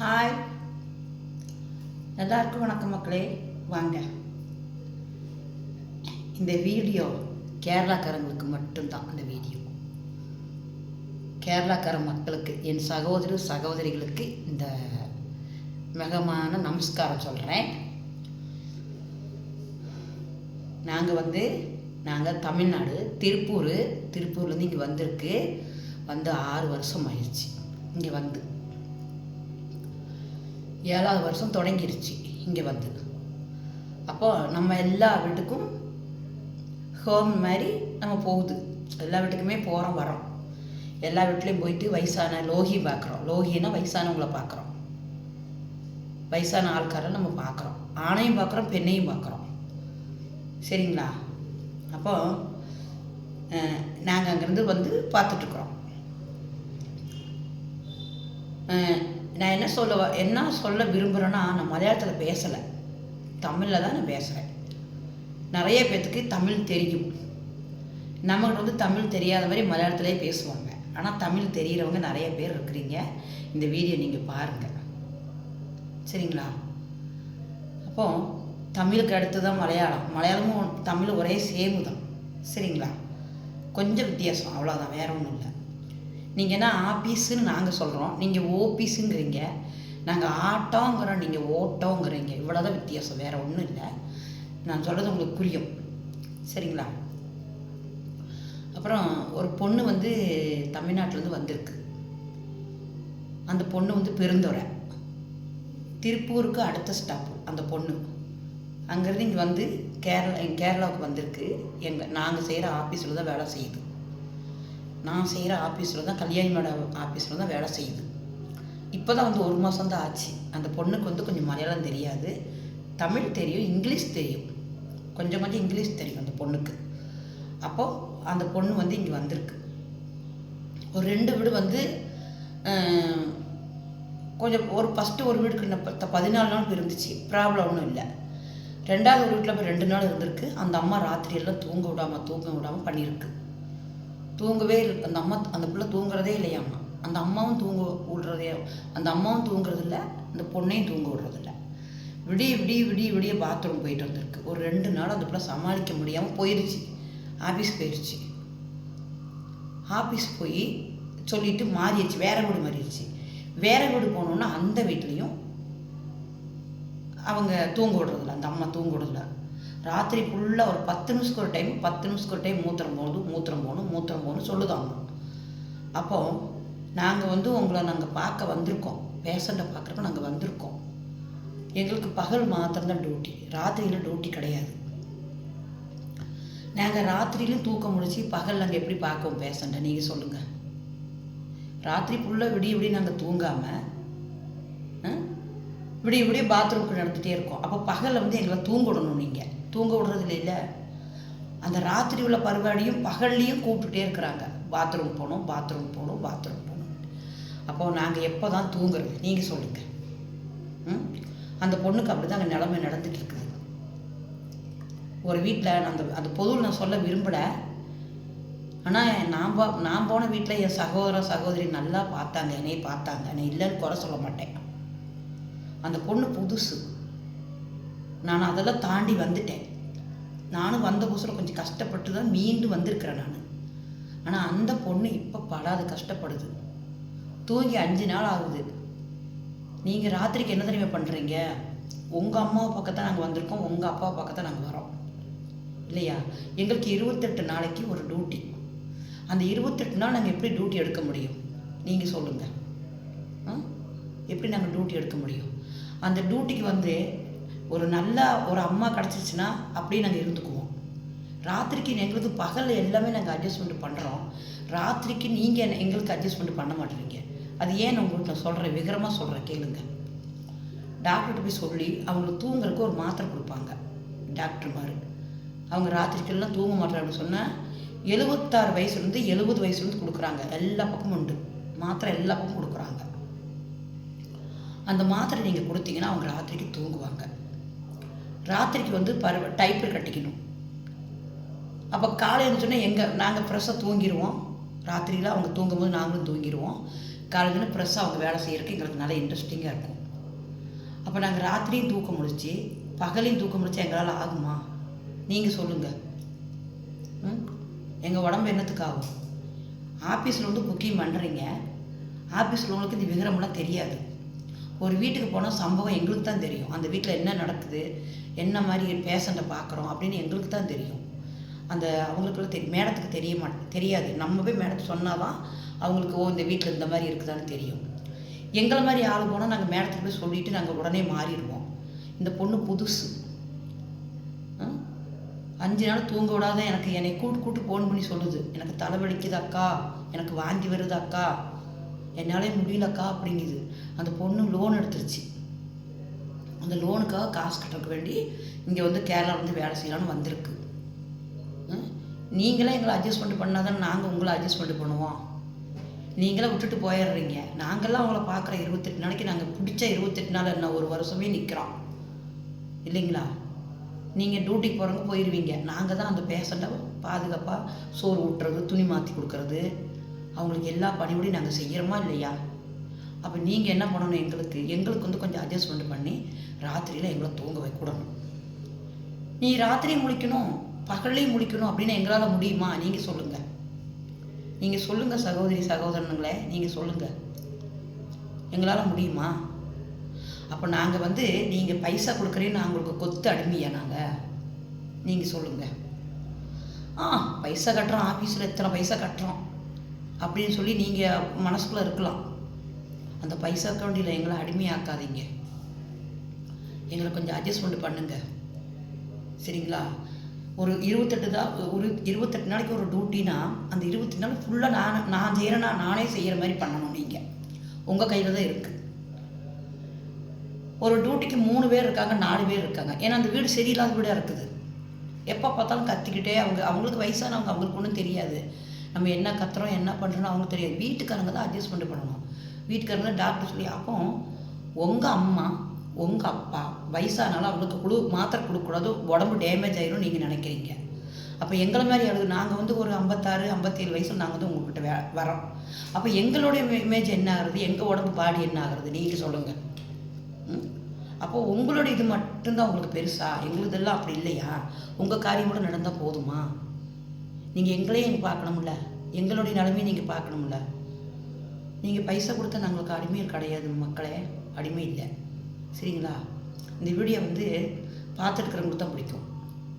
Hi எல்லாருக்கும் வணக்கம் மக்களே. வாங்க. இந்த வீடியோ கேரளாக்காரங்களுக்கு மட்டும்தான் இந்த வீடியோ. கேரளாக்கார மக்களுக்கு என் சகோதர சகோதரிகளுக்கு இந்த மிகமான நமஸ்காரம் சொல்கிறேன் நாங்கள் வந்து நாங்கள் தமிழ்நாடு திருப்பூர் திருப்பூர்லேருந்து இங்கே வந்திருக்கு. வந்து ஆறு வருஷம் ஆயிடுச்சு. இங்கே வந்து. ஏழாவது வருஷம் தொடங்கிருச்சு இங்கே வந்து. அப்போ நம்ம எல்லா வீட்டுக்கும் ஹோம் மாதிரி நம்ம போகுது. எல்லா வீட்டுக்குமே போகிறோம் வரோம் எல்லா வீட்லேயும் போயிட்டு வயசான லோகி பார்க்குறோம். லோகின்னா வயசானவங்களை பார்க்குறோம். வயசான ஆள்காரை நம்ம பார்க்குறோம். ஆணையும் பார்க்குறோம் பெண்ணையும் பார்க்குறோம். சரிங்களா? அப்போ நாங்கள் அங்கேருந்து வந்து பார்த்துட்ருக்குறோம் நான் என்ன சொல்ல என்ன சொல்ல விரும்புகிறேன்னா நான் மலையாளத்தில் பேசலை. தமிழில் தான் நான் பேசுகிறேன் நிறைய பேர்த்துக்கு தமிழ் தெரியும். நமக்கு வந்து தமிழ் தெரியாத மாதிரி மலையாளத்திலே பேசுவாங்க. ஆனால் தமிழ் தெரிகிறவங்க நிறைய பேர் இருக்கிறீங்க. இந்த வீடியோ நீங்கள் பாருங்கள் சரிங்களா? அப்போ தமிழுக்கு அடுத்து தான் மலையாளம். மலையாளமும் தமிழ் ஒரே சேமு தான். சரிங்களா? கொஞ்சம் வித்தியாசம். அவ்வளோதான் வேற ஒன்றும் இல்லை. நீங்கள் என்ன ஆபீஸுன்னு நாங்கள் சொல்கிறோம் நீங்கள் ஓபீஸுங்கிறீங்க. நாங்கள் ஆட்டோங்கிறோம் நீங்கள் ஓட்டோங்கிறீங்க. இவ்வளோதான் வித்தியாசம். வேறு ஒன்றும் இல்லை. நான் சொல்கிறது உங்களுக்கு புரியும். சரிங்களா? அப்புறம் ஒரு பொண்ணு வந்து தமிழ்நாட்டிலேருந்து வந்திருக்கு. அந்த பொண்ணு வந்து பெருந்துறை. திருப்பூருக்கு அடுத்த ஸ்டாப்பு அந்த பொண்ணு. அங்கேருந்து இங்கே வந்து கேரளா கேரளாவுக்கு வந்திருக்கு. எங்கள் நாங்கள் செய்கிற ஆஃபீஸில் தான் வேலை செய்யுது. நான் செய்கிற ஆஃபீஸில் தான் கல்யாணி மேடம் ஆஃபீஸில் தான் வேலை செய்யுது. இப்போ தான் வந்து ஒரு மாதம் தான் ஆச்சு. அந்த பொண்ணுக்கு வந்து கொஞ்சம் மலையாளம் தெரியாது. தமிழ் தெரியும் இங்கிலீஷ் தெரியும். கொஞ்சம் கொஞ்சம் இங்கிலீஷ் தெரியும் அந்த பொண்ணுக்கு. அப்போது அந்த பொண்ணு வந்து இங்கே வந்திருக்கு. ஒரு ரெண்டு வீடு வந்து கொஞ்சம் ஒரு ஃபஸ்ட்டு ஒரு வீடுக்கு இன்னும் பத்து பதினாலு நாள் இருந்துச்சு. ப்ராப்ளம் ஒன்றும் இல்லை. ரெண்டாவது ஒரு வீட்டில் போய் ரெண்டு நாள் இருந்திருக்கு. அந்த அம்மா ராத்திரியெல்லாம் தூங்க விடாமல் தூங்க விடாமல் பண்ணியிருக்கு. தூங்கவே இல்லை. அந்த அம்மா அந்த பிள்ளை தூங்குறதே இல்லையாம்மா அந்த அம்மாவும் தூங்க விடுறதே அந்த அம்மாவும் தூங்குறது இல்லை. அந்த பொண்ணையும் தூங்க விடுறதில்ல விடிய விடிய விடிய விடிய பாத்ரூம் போயிட்டு வந்திருக்கு. ஒரு ரெண்டு நாள் அந்த பிள்ளை சமாளிக்க முடியாமல் போயிடுச்சு ஆஃபீஸ் போயிடுச்சு ஆஃபீஸ் போய் சொல்லிட்டு மாறிடுச்சு. வேற வீடு மாறிடுச்சு. வேற வீடு போனோன்னா அந்த வீட்லேயும் அவங்க தூங்க விடுறதில்ல. அந்த அம்மா தூங்க விடுறதில்ல. ராத்திரி ஃபுல்லாக ஒரு பத்து நிமிஷத்துக்கு ஒரு டைம் பத்து நிமிஷத்துக்கு ஒரு டைம் மூத்திரம் போகணும் மூத்திரம் போகணும் மூத்திரம் போகணும் சொல்லுதாங்க. அப்போ நாங்கள் வந்து உங்களை நாங்கள் பார்க்க வந்திருக்கோம். பேஷண்ட்டை பார்க்குறப்ப நாங்கள் வந்திருக்கோம். எங்களுக்கு பகல் மாத்திரம்தான் டியூட்டி ராத்திரியில் டியூட்டி கிடையாது. நாங்கள் ராத்திரியிலும் தூக்கம் முடிச்சு பகல் நாங்கள் எப்படி பார்க்கவும் பேஷண்ட்டை நீங்கள் சொல்லுங்கள் ராத்திரி ஃபுல்லாக விடிய விடிய நாங்கள் தூங்காமல் விடிய விடிய பாத்ரூமுக்கு நடந்துகிட்டே இருக்கோம். அப்போ பகலில் வந்து எங்களை தூங்கிடணும் நீங்கள் தூங்க விடுறது இல்லைல்ல அந்த ராத்திரி உள்ள பருவாடியும் பகல்லையும் கூப்பிட்டுட்டே இருக்கிறாங்க. பாத்ரூம் போகணும் பாத்ரூம் போகணும் பாத்ரூம் போகணும். அப்போ நாங்கள் எப்போ தான் தூங்குறது? நீங்கள் சொல்லுங்கள் ம்? அந்த பொண்ணுக்கு அப்படி தான் அங்கே நிலமை நடந்துட்டு இருக்குது. ஒரு வீட்டில் அந்த அந்த பொதுவில் நான் சொல்ல விரும்பலை. ஆனால் நான் நான் போன வீட்டில் என் சகோதர சகோதரி நல்லா பார்த்தாங்க என்னையை பார்த்தாங்க. நான் இல்லைன்னு குறை சொல்ல மாட்டேன். அந்த பொண்ணு புதுசு. நான் அதெல்லாம் தாண்டி வந்துட்டேன். நானும் வந்த புதுசில் கொஞ்சம் கஷ்டப்பட்டு தான் மீண்டு வந்திருக்கிறேன் நான். ஆனால் அந்த பொண்ணு இப்போ படாது கஷ்டப்படுது. தூங்கி அஞ்சு நாள் ஆகுது. நீங்கள் ராத்திரிக்கு என்ன தெரியுமா பண்ணுறீங்க உங்கள் அம்மாவை பக்கத்தான் நாங்கள் வந்திருக்கோம் உங்கள் அப்பாவை பக்கத்தான் நாங்கள் வரோம். இல்லையா? எங்களுக்கு இருபத்தெட்டு நாளைக்கு ஒரு டியூட்டி அந்த இருபத்தெட்டு நாள் நாங்கள் எப்படி டியூட்டி எடுக்க முடியும்? நீங்கள் சொல்லுங்கள் ஆ? எப்படி நாங்கள் டியூட்டி எடுக்க முடியும்? அந்த டியூட்டிக்கு வந்து ஒரு நல்ல ஒரு அம்மா கிடச்சிருச்சுன்னா அப்படியே நாங்கள் இருந்துக்குவோம். ராத்திரிக்கு எங்களுக்கு பகலில் எல்லாமே நாங்கள் அட்ஜஸ்ட்மெண்ட் பண்ணுறோம் ராத்திரிக்கு நீங்கள் எங்களுக்கு அட்ஜஸ்ட்மெண்ட் பண்ண மாட்டேறீங்க அது ஏன் உங்களுக்கு நான் சொல்கிறேன் விகரமாக சொல்கிறேன் கேளுங்க. டாக்டர்கிட்ட போய் சொல்லி அவங்களுக்கு தூங்குறதுக்கு ஒரு மாத்திரை கொடுப்பாங்க. டாக்டர் மாதிரி. அவங்க ராத்திரிக்கெல்லாம் தூங்க மாட்டாங்கன்னு சொன்னால் எழுபத்தாறு வயசுலேருந்து எழுபது வயசுலேருந்து கொடுக்குறாங்க. எல்லா பக்கமும் உண்டு. மாத்திரை எல்லா பக்கமும் கொடுக்குறாங்க. அந்த மாத்திரை நீங்கள் கொடுத்தீங்கன்னா அவங்க ராத்திரிக்கு தூங்குவாங்க. ராத்திரிக்கு வந்து பருவ டைப்பர் கட்டிக்கணும். அப்போ காலையில் சொன்னால் எங்கள் நாங்கள் ஃப்ரெஷ்ஷாக தூங்கிடுவோம் ராத்திரியில் அவங்க தூங்கும்போது நாங்களும் தூங்கிடுவோம் காலையில் ஃப்ரெஷ்ஷாக அவங்க வேலை செய்கிறதுக்கு எங்களுக்கு நல்லா இன்ட்ரெஸ்டிங்காக இருக்கும். அப்போ நாங்கள் ராத்திரியும் தூக்கம் முடிச்சு பகலையும் தூக்கம் முடிச்சு எங்களால் ஆகுமா? நீங்கள் சொல்லுங்கள் ம்? எங்கள் உடம்பு என்னத்துக்கு ஆகும்? ஆஃபீஸில் வந்து புக்கிங் பண்ணுறீங்க ஆஃபீஸில் உங்களுக்கு இந்த விவரம்லாம் தெரியாது. ஒரு வீட்டுக்கு போனால் சம்பவம் எங்களுக்கு தான் தெரியும். அந்த வீட்டில் என்ன நடக்குது? என்ன மாதிரி பேஷண்ட்டை பார்க்குறோம் அப்படின்னு எங்களுக்கு தான் தெரியும். அந்த அவங்களுக்குள்ள தெரி மேடத்துக்கு தெரிய மாட்டேன் தெரியாது. நம்ம போய் மேடத்துக்கு சொன்னால் தான் அவங்களுக்கு ஓ இந்த வீட்டில் இந்த மாதிரி இருக்குதான்னு தெரியும். எங்களை மாதிரி ஆள் போனால் நாங்கள் மேடத்துக்கு போய் சொல்லிவிட்டு நாங்கள் உடனே மாறிடுவோம். இந்த பொண்ணு புதுசு. அஞ்சு நாள் தூங்க விடாத எனக்கு என்னை கூட்டு கூட்டு ஃபோன் பண்ணி சொல்லுது. எனக்கு தலைவலிக்குது அக்கா. எனக்கு வாந்தி வருது அக்கா. என்னாலே முடியலக்கா அப்படிங்குது. அந்த பொண்ணு லோன் எடுத்துருச்சு. அந்த லோனுக்காக காசு கட்டுறதுக்கு வேண்டி இங்கே வந்து கேரளா வந்து வேலை செய்யலான்னு வந்திருக்கு. நீங்களாம் நீங்களே எங்களை அட்ஜஸ்ட்மெண்ட் பண்ணாதான் நாங்கள் உங்களை அட்ஜஸ்ட்மெண்ட் பண்ணுவோம். நீங்களே விட்டுட்டு போயிடுறீங்க. நாங்கள்லாம் அவங்கள பார்க்குற இருபத்தெட்டு நாளைக்கு நாங்கள் பிடிச்ச இருபத்தெட்டு நாள் என்ன ஒரு வருஷமே நிற்கிறோம் இல்லைங்களா? நீங்கள் டியூட்டிக்கு போகிறவங்க போயிடுவீங்க நாங்கள் தான் அந்த பேஷண்ட்டை பாதுகாப்பாக சோறு ஊட்டுறது துணி மாற்றி கொடுக்கறது. அவங்களுக்கு எல்லா பணிபடியும் நாங்கள் செய்கிறோமா இல்லையா? அப்போ நீங்கள் என்ன பண்ணணும் எங்களுக்கு? எங்களுக்கு வந்து கொஞ்சம் அட்ஜஸ்ட்மெண்ட் பண்ணி ராத்திரியில் எங்களை தூங்க வைக்கூடணும். நீ ராத்திரியும் முழிக்கணும் பகல்லையும் முழிக்கணும் அப்படின்னு எங்களால் முடியுமா? நீங்கள் சொல்லுங்கள் நீங்கள் சொல்லுங்கள் சகோதரி சகோதரனுங்களே நீங்கள் சொல்லுங்கள் எங்களால் முடியுமா? அப்போ நாங்கள் வந்து நீங்கள் பைசா கொடுக்குறேன்னு நான் உங்களுக்கு கொத்து அடிமையா நாங்கள் நீங்கள் சொல்லுங்கள் ஆ பைசா கட்டுறோம் ஆஃபீஸில் எத்தனை பைசா கட்டுறோம் அப்படின்னு சொல்லி நீங்கள் மனசுக்குள்ளே இருக்கலாம். அந்த பைசா தோண்டியில் எங்களை அடிமையாக்காதீங்க. எங்களை கொஞ்சம் அட்ஜஸ்ட்மெண்ட் பண்ணுங்க. சரிங்களா? ஒரு இருபத்தெட்டு தான் ஒரு இருபத்தெட்டு நாளைக்கு ஒரு டியூட்டினா அந்த இருபத்தெட்டு நாள் ஃபுல்லாக நான் நான் செய்கிறேன்னா நானே செய்கிற மாதிரி பண்ணணும் நீங்கள் உங்கள் கையில் தான் இருக்குது ஒரு டியூட்டிக்கு மூணு பேர் இருக்காங்க நாலு பேர் இருக்காங்க. ஏன்னா அந்த வீடு சரியில்லாத வீடாக இருக்குது. எப்போ பார்த்தாலும் கத்திக்கிட்டே அவங்க அவங்களுக்கு வயசானவங்க அவங்களுக்கு ஒன்றும் தெரியாது. நம்ம என்ன கத்துறோம் என்ன பண்ணுறோம் அவங்களுக்கு தெரியாது. வீட்டுக்காரங்க தான் அட்ஜஸ்ட்மெண்ட் பண்ணணும். வீட்டுக்காரங்க டாக்டர் சொல்லி அப்போ உங்கள் அம்மா உங்கள் அப்பா வயசானாலும் அவங்களுக்கு குழு மாத்திரை கொடுக்கக்கூடாது உடம்பு டேமேஜ் ஆயிரும் நீங்கள் நினைக்கிறீங்க. அப்போ எங்களை மாதிரி ஆளுங்க நாங்கள் வந்து ஒரு ஐம்பத்தாறு ஐம்பத்தேழு வயசில் நாங்கள் வந்து உங்கள்கிட்ட வே வரோம் அப்போ எங்களுடைய இமேஜ் என்ன ஆகுறது எங்கள் உடம்பு பாடி என்ன ஆகுறது நீங்கள் சொல்லுங்கள் ம்? அப்போ உங்களோட இது மட்டும்தான் உங்களுக்கு பெருசா? எங்களுதெல்லாம் அப்படி இல்லையா? உங்கள் காரியம் கூட நடந்தால் போதுமா? நீங்கள் எங்களையும் எங்க பார்க்கணும்ல. எங்களுடைய நிலைமையை நீங்கள் பார்க்கணும்ல. நீங்கள் பைசா கொடுத்தா நாங்களுக்கு அடிமை கிடையாது மக்களே. அடிமை இல்லை. சரிங்களா? இந்த வீடியோ வந்து பார்த்துட்டுக்கிறவங்களுக்கு தான் பிடிக்கும்.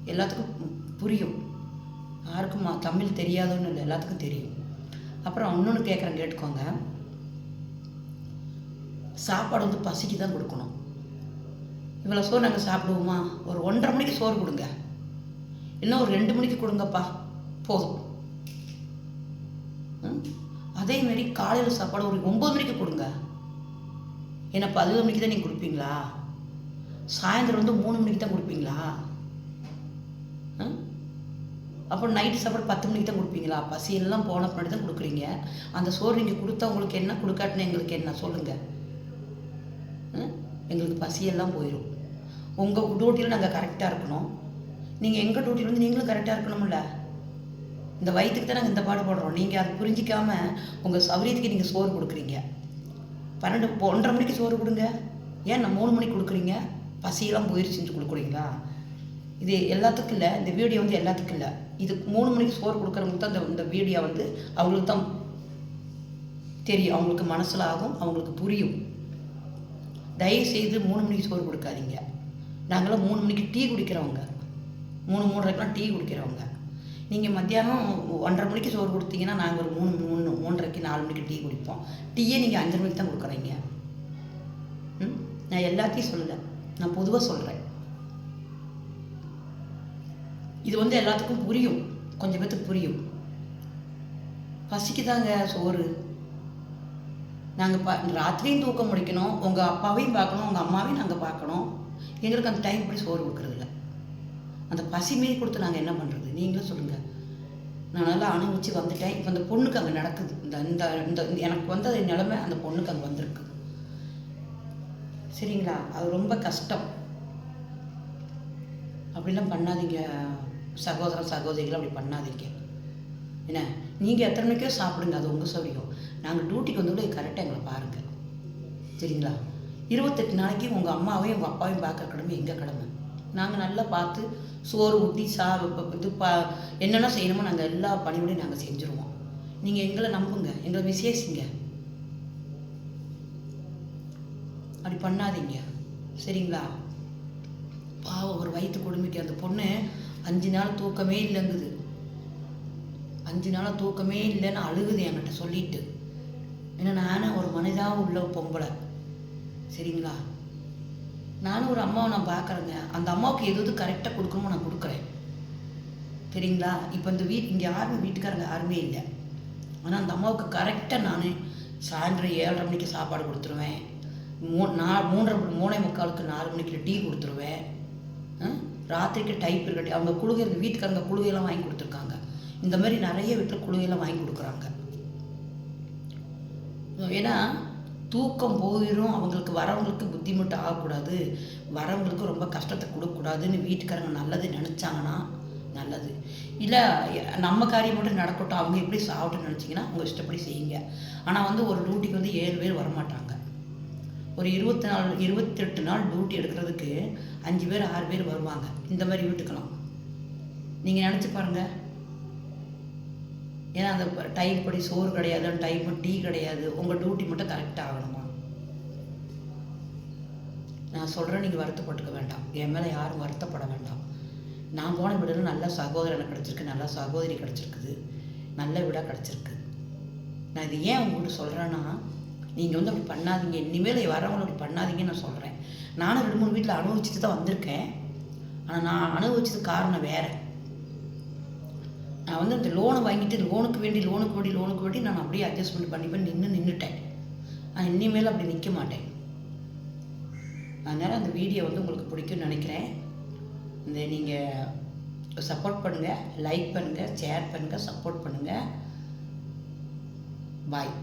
எல்லாத்துக்கும் புரியும். யாருக்கும் தமிழ் தெரியாதுன்னு இல்லை எல்லாத்துக்கும் தெரியும். அப்புறம் இன்னொன்று கேட்குறேன் கேட்டுக்கோங்க. சாப்பாடு வந்து பசிக்கு தான் கொடுக்கணும். இவ்வளோ சோறு நாங்கள் சாப்பிடுவோமா? ஒரு ஒன்றரை மணிக்கு சோறு கொடுங்க. இன்னும் ஒரு ரெண்டு மணிக்கு கொடுங்கப்பா. போதும். அதே காலையில் சாப்பாடு ஒரு ஒம்பது மணிக்கு கொடுங்க. ஏன்னா பதினொரு மணிக்கு தான் நீங்கள் கொடுப்பீங்களா? சாயந்தரம் வந்து மூணு மணிக்கு தான் கொடுப்பீங்களா? அப்புறம் நைட்டு சாப்பாடு பத்து மணிக்கு தான் கொடுப்பீங்களா? பசியெல்லாம் போன பின்னாடி தான் கொடுக்குறீங்க. அந்த சோறு நீங்கள் கொடுத்தா உங்களுக்கு என்ன கொடுக்காட்டினா எங்களுக்கு என்ன? சொல்லுங்கள் ம்? எங்களுக்கு பசியெல்லாம் போயிடும் உங்கள் டியூட்டியில் நாங்கள் கரெக்டாக இருக்கணும். நீங்கள் எங்கள் டியூட்டியில் வந்து நீங்களும் கரெக்டாக இருக்கணும்ல. இந்த வயிற்றுக்கு தான் நாங்கள் இந்த பாடு பாடுறோம். நீங்கள் அதை புரிஞ்சிக்காமல் உங்கள் சௌரியத்துக்கு நீங்கள் சோறு கொடுக்குறீங்க. பன்னெண்டு ஒன்றரை மணிக்கு சோறு கொடுங்க. ஏன் நான் மூணு மணிக்கு கொடுக்குறீங்க? பசியெல்லாம் போயிருச்சுன்னு கொடுக்குறீங்களா? இது எல்லாத்துக்கும் இல்லை. இந்த வீடியோ வந்து எல்லாத்துக்கும் இல்லை. இது மூணு மணிக்கு சோறு கொடுக்குறவங்களுக்கு தான் இந்த இந்த வீடியோ வந்து அவங்களுக்கு தான் தெரியும். அவங்களுக்கு மனசில் ஆகும் அவங்களுக்கு புரியும். தயவு செய்து மூணு மணிக்கு சோறு கொடுக்காதீங்க. நாங்களாம் மூணு மணிக்கு டீ குடிக்கிறவங்க. மூணு மூன்றரைக்கெலாம் டீ குடிக்கிறவங்க. நீங்கள் மத்தியானம் ஒன்றரை மணிக்கு சோறு கொடுத்தீங்கன்னா நாங்கள் ஒரு மூணு மூணு மூன்றரைக்கு நாலு மணிக்கு டீ குடிப்போம். டீயே நீங்கள் அஞ்சரை மணிக்கு தான் கொடுக்குறீங்க. ம்? நான் எல்லாத்தையும் சொல்லலை. நான் பொதுவாக சொல்கிறேன் இது வந்து எல்லாத்துக்கும் புரியும். கொஞ்சம் பேத்துக்கு புரியும். பசிக்குதாங்க சோறு. நாங்கள் பா ராத்திரியும் தூக்கம் முடிக்கணும். உங்கள் அப்பாவையும் பார்க்கணும். உங்கள் அம்மாவையும் நாங்கள் பார்க்கணும். எங்களுக்கு அந்த டைம் படி சோறு கொடுக்குறதில்ல. அந்த பசி மீறி கொடுத்து நாங்கள் என்ன பண்ணுறது நீங்களும் சொல்லுங்கள் நான் நல்லா அனுபவிச்சு வந்துட்டேன். இப்போ அந்த பொண்ணுக்கு அங்கே நடக்குது. இந்த இந்த இந்த எனக்கு வந்த நிலைமை அந்த பொண்ணுக்கு அங்கே வந்திருக்கு. சரிங்களா? அது ரொம்ப கஷ்டம். அப்படிலாம் பண்ணாதீங்க. சகோதர சகோதரிகள் அப்படி பண்ணாதீங்க. என்ன? நீங்கள் எத்தனை மணிக்கோ சாப்பிடுங்க. அது உங்கள் சௌரியம். நாங்கள் டியூட்டிக்கு வந்து கரெக்டாக எங்களை பாருங்கள் சரிங்களா? இருபத்தெட்டு நாளைக்கு உங்கள் அம்மாவையும் உங்கள் அப்பாவையும் பார்க்குற கடமை எங்கள் கடமை? நாங்கள் நல்லா பார்த்து சோறு ஊற்றி சா இது பா என்னென்ன செய்யணுமோ நாங்கள் எல்லா பணியோடையும் நாங்கள் செஞ்சுருவோம். நீங்கள் எங்களை நம்புங்க. எங்களை விசேஷிங்க. அப்படி பண்ணாதீங்க. சரிங்களா? பாவம் ஒரு வயிற்று கொடுமைக்கு அந்த பொண்ணு அஞ்சு நாள் தூக்கமே இல்லைங்குது. அஞ்சு நாள் தூக்கமே இல்லைன்னு அழுகுது என்கிட்ட சொல்லிட்டு. ஏன்னா நானும் ஒரு மனிதாவும் உள்ள பொம்பளை. சரிங்களா? நானும் ஒரு அம்மாவை நான் பார்க்குறேங்க. அந்த அம்மாவுக்கு எது எது கரெக்டாக கொடுக்கணுமோ நான் கொடுக்குறேன். சரிங்களா இப்போ இந்த வீட் இங்கே யாருமே வீட்டுக்காரங்க யாருமே இல்லை. ஆனால் அந்த அம்மாவுக்கு கரெக்டாக நான் சாயந்தரம் ஏழரை மணிக்கு சாப்பாடு கொடுத்துருவேன். மூ நான் மூன்றரை மூணே முக்காலுக்கு நாலு மணிக்கு டீ கொடுத்துருவேன். ராத்திரிக்கு டைப் இருக்கட்டி அவங்க குழுகை இந்த வீட்டுக்காரங்க குழுகையெல்லாம் வாங்கி கொடுத்துருக்காங்க. இந்த மாதிரி நிறைய வீட்டில் குழுகையெல்லாம் வாங்கி கொடுக்குறாங்க. ஏன்னா தூக்கம் போயிடும் அவங்களுக்கு வரவங்களுக்கு புத்திமுட்டு ஆகக்கூடாது. வரவங்களுக்கு ரொம்ப கஷ்டத்தை கொடுக்கக்கூடாதுன்னு வீட்டுக்காரங்க நல்லது நினச்சாங்கன்னா நல்லது. இல்லை நம்ம காரியம் மட்டும் நடக்கட்டும். அவங்க எப்படி சாப்பிட்டு நினச்சிங்கன்னா அவங்க இஷ்டப்படி செய்யுங்க. ஆனால் வந்து ஒரு டியூட்டிக்கு வந்து ஏழு பேர் வரமாட்டாங்க. ஒரு இருபத்தி நாலு இருபத்தெட்டு நாள் டியூட்டி எடுக்கிறதுக்கு அஞ்சு பேர் ஆறு பேர் வருவாங்க. இந்த மாதிரி வீட்டுக்கெல்லாம். நீங்கள் நினச்சி பாருங்கள் ஏன்னா அந்த டைம் படி சோறு கிடையாது டைம் டீ கிடையாது. உங்கள் டியூட்டி மட்டும் கரெக்டாக ஆகணுமா? நான் சொல்கிறேன் நீங்கள் வருத்தப்பட்டுக்க வேண்டாம். என் மேலே யாரும் வருத்தப்பட வேண்டாம். நான் போன விடலும் நல்ல சகோதரன் கிடச்சிருக்கு. நல்ல சகோதரி கிடச்சிருக்குது. நல்ல வீடாக கிடச்சிருக்கு. நான் இது ஏன் உங்கள்கிட்ட சொல்கிறேன்னா நீங்கள் வந்து அப்படி பண்ணாதீங்க. இனிமேல் வரவங்களை அப்படி பண்ணாதீங்கன்னு நான் சொல்கிறேன் நானும் ரெண்டு மூணு வீட்டில் அனுபவிச்சுட்டு தான் வந்திருக்கேன். ஆனால் நான் அனுபவிச்சது காரணம் வேறு. நான் வந்து அந்த லோனை வாங்கிட்டு லோனுக்கு வேண்டி லோனுக்கு வேண்டி லோனுக்கு வேண்டி நான் அப்படியே அட்ஜஸ்ட்மெண்ட் பண்ணி பண்ணி நின்று நின்றுட்டேன் நான் இனிமேல் அப்படி நிற்க மாட்டேன். அதனால் அந்த வீடியோ வந்து உங்களுக்கு பிடிக்கும்னு நினைக்கிறேன். இந்த நீங்கள் சப்போர்ட் பண்ணுங்கள் லைக் பண்ணுங்கள் ஷேர் பண்ணுங்கள் சப்போர்ட் பண்ணுங்கள் பாய்